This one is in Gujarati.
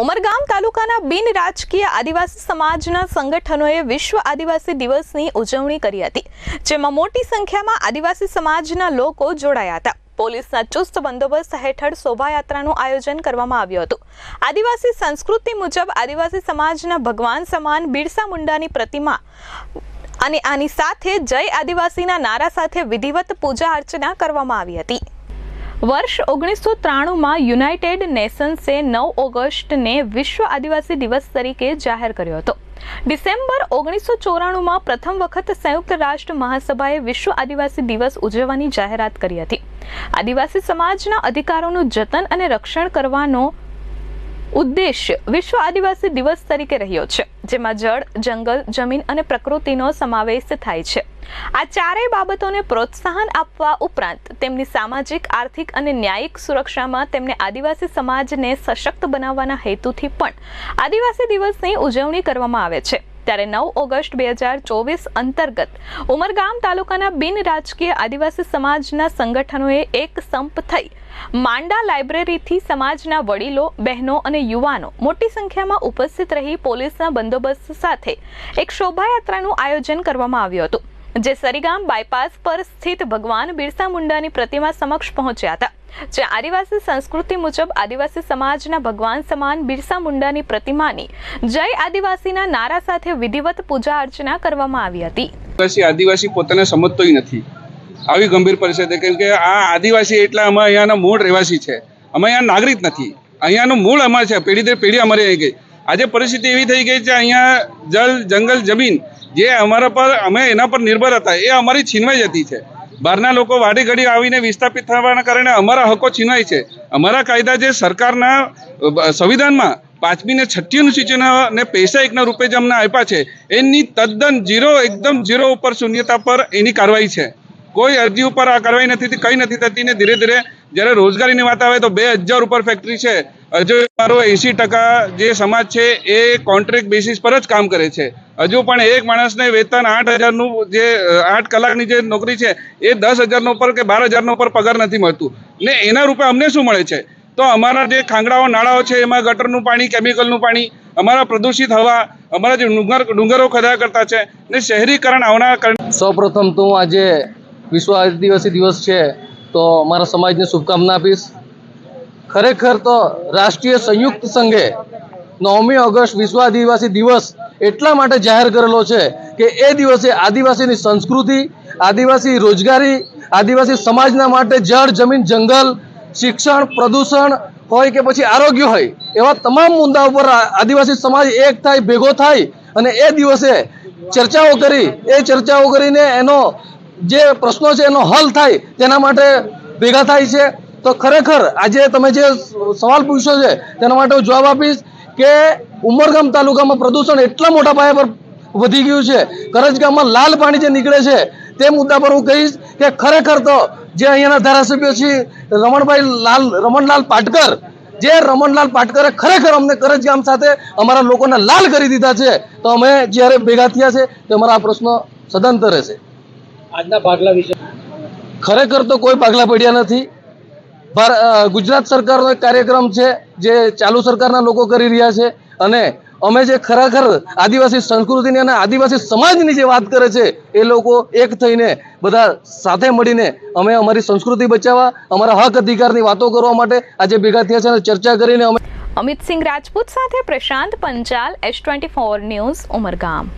ઉમરગામ તાલુકાના બિન રાજકીય આદિવાસી સમાજના સંગઠનોએ વિશ્વ આદિવાસી દિવસની ઉજવણી કરી હતી, જેમાં મોટી સંખ્યામાં આદિવાસી સમાજના લોકો જોડાયા હતા. પોલીસના ચુસ્ત બંદોબસ્ત હેઠળ શોભાયાત્રાનું આયોજન કરવામાં આવ્યું હતું. આદિવાસી સંસ્કૃતિ મુજબ આદિવાસી સમાજના ભગવાન સમાન બિરસા મુંડાની પ્રતિમા અને આની સાથે જય આદિવાસીના નારા સાથે વિધિવત પૂજા અર્ચના કરવામાં આવી હતી. વર્ષ ઓગણીસો ત્રાણુંમાં યુનાઇટેડ નેશન્સે નવ ઓગસ્ટને વિશ્વ આદિવાસી દિવસ તરીકે જાહેર કર્યો હતો. ડિસેમ્બર ઓગણીસો ચોરાણુંમાં પ્રથમ વખત સંયુક્ત રાષ્ટ્ર મહાસભાએ વિશ્વ આદિવાસી દિવસ ઉજવવાની જાહેરાત કરી હતી. આદિવાસી સમાજના અધિકારોનું જતન અને રક્ષણ કરવાનો ઉદ્દેશ્ય વિશ્વ આદિવાસી દિવસ તરીકે રહ્યો છે, જેમાં જળ, જંગલ, જમીન અને પ્રકૃતિનો સમાવેશ થાય છે. આ ચારેય બાબતોને પ્રોત્સાહન આપવા ઉપરાંત તેમની સામાજિક, આર્થિક અને ન્યાયિક સુરક્ષામાં તેમને આદિવાસી સમાજને સશક્ત બનાવવાના હેતુથી પણ આદિવાસી દિવસની ઉજવણી કરવામાં આવે છે. ત્યારે નવ ઓગસ્ટ બે હજાર ચોવીસ અંતર્ગત ઉમરગામ તાલુકાના બિન રાજકીય આદિવાસી સમાજના સંગઠનોએ એક સંપ થઈ માંડા લાઇબ્રેરીથી સમાજના વડીલો, બહેનો અને યુવાનો મોટી સંખ્યામાં ઉપસ્થિત રહી પોલીસના બંદોબસ્ત સાથે એક શોભાયાત્રાનું આયોજન કરવામાં આવ્યું હતું. જે સરીગામ બાયપાસ પર સ્થિત ભગવાન બિરસા મુંડાની પ્રતિમા સમક્ષ પહોંચ્યા હતા, જે આદિવાસી સંસ્કૃતિ મુજબ આદિવાસી સમાજના ભગવાન સમાન બિરસા મુંડાની પ્રતિમાની જય આદિવાસીના નારા સાથે વિધિવત પૂજા અર્ચના કરવામાં આવી હતી. આદિવાસી પોતાને સમજતોય નથી. આવી ગંભીર પરિસ્થિતિ, કેમ કે આ આદિવાસી એટલે અમે અહીંયાના મૂળ રહેવાસી છે. અમે અહીંયા નાગરિક નથી. અહીંયાનું મૂળ અમારે છે. પેઢી દર પેઢી અમારી ગઈ. આજે પરિસ્થિતિ એવી થઈ ગઈ છે, અહીંયા જલ, જંગલ, જમીન જે અમારા પર, અમે એના પર નિર્ભર હતા. એ અમારી છીનવાઈ જતી છે. બહારના લોકો વાડી ઘડી આવીને વિસ્થાપિત થવાના કારણે અમારા હકો છીનવાય છે. અમારા કાયદા જે સરકારના સંવિધાનમાં પાંચમી ને છઠ્ઠી અનુસૂચિના ને પૈસા એકના રૂપે જે અમને આપ્યા છે, એની તદ્દન જીરો, એકદમ ઝીરો ઉપર શૂન્યતા પર એની કાર્યવાહી છે. કોઈ અરજી ઉપર આ કાર્યવાહી નથી થતી, કંઈ નથી થતી ને ધીરે ધીરે જ્યારે રોજગારીની વાત આવે તો બે હજાર ઉપર ફેક્ટરી છે. હજુ મારો એંસી ટકા જે સમાજ છે એ કોન્ટ્રાક્ટ બેસિસ પર જ કામ કરે છે. હજુ પણ એક માણસને વેતન આઠ હજારનું જે, આઠ કલાકની જે નોકરી છે, એ દસ હજારનો ઉપર કે બાર હજારનો ઉપર પગાર નથી મળતું. ને એના રૂપે અમને શું મળે છે? તો અમારા જે ખાંગડાઓ, નાળાઓ છે, એમાં ગટરનું પાણી, કેમિકલનું પાણી, અમારા પ્રદૂષિત હવા, અમારા જે ડુંગર, ડુંગરો ખદા કરતા છે, ને શહેરીકરણ આવનાર કારણે સૌપ્રથમ તો હું આજે વિશ્વ આદિવાસી દિવસ છે, તો અમારા સમાજને શુભકામના આપીશ. ખરેખર તો રાષ્ટ્રીય સંયુક્ત સંઘે નવમી ઓગસ્ટ વિશ્વ આદિવાસી દિવસ એટલા માટે જાહેર કરેલો છે કે એ દિવસે આદિવાસીની સંસ્કૃતિ, આદિવાસી રોજગારી, આદિવાસી સમાજના માટે જળ, જમીન, જંગલ, શિક્ષણ, પ્રદૂષણ હોય કે પછી આરોગ્ય હોય, એવા તમામ મુદ્દા ઉપર આદિવાસી સમાજ એક થાય, ભેગો થાય અને એ દિવસે ચર્ચાઓ કરી, એ ચર્ચાઓ કરીને એનો જે પ્રશ્નો છે એનો હલ થાય તેના માટે ભેગા થાય છે. તો ખરેખર આજે તમે જે સવાલ પૂછ્યો છે તેના માટે હું જવાબ આપીશ કે ઉમરગામ તાલુકામાં પ્રદૂષણ એટલા મોટા પાયા પર વધી ગયું છે. કરજ ગામમાં લાલ પાણી જે નીકળે છે તે મુદ્દા પર હું કહીશ કે ખરેખર તો જે અહીંયાના ધારાસભ્ય છે રમણભાઈ લાલ રમણલાલ પાટકર જે રમણલાલ પાટકરે ખરેખર અમને કરજ ગામ સાથે અમારા લોકોને લાલ કરી દીધા છે તો અમે જ્યારે ભેગા થયા છે તો અમારા આ પ્રશ્નો સદંતર રહેશે. આજના ભાગલા વિશે? ખરેખર તો કોઈ ભાગલા પડ્યા નથી. ગુજરાત સરકારનો એક કાર્યક્રમ છે જે ચાલુ સરકારના લોકો કરી રહ્યા છે અને અમે જે ખરેખર આદિવાસી સંસ્કૃતિની અને આદિવાસી સમાજની જે વાત કરે છે એ લોકો એક થઈને બધા સાથે મળીને અમે અમારી સંસ્કૃતિ બચાવવા, અમારા હક અધિકારની વાતો કરવા માટે આજે ભેગા થયા છે અને ચર્ચા કરીને અમે અમિત સિંહ રાજપૂત સાથે Prashant Panchal, S twenty four news Umargam.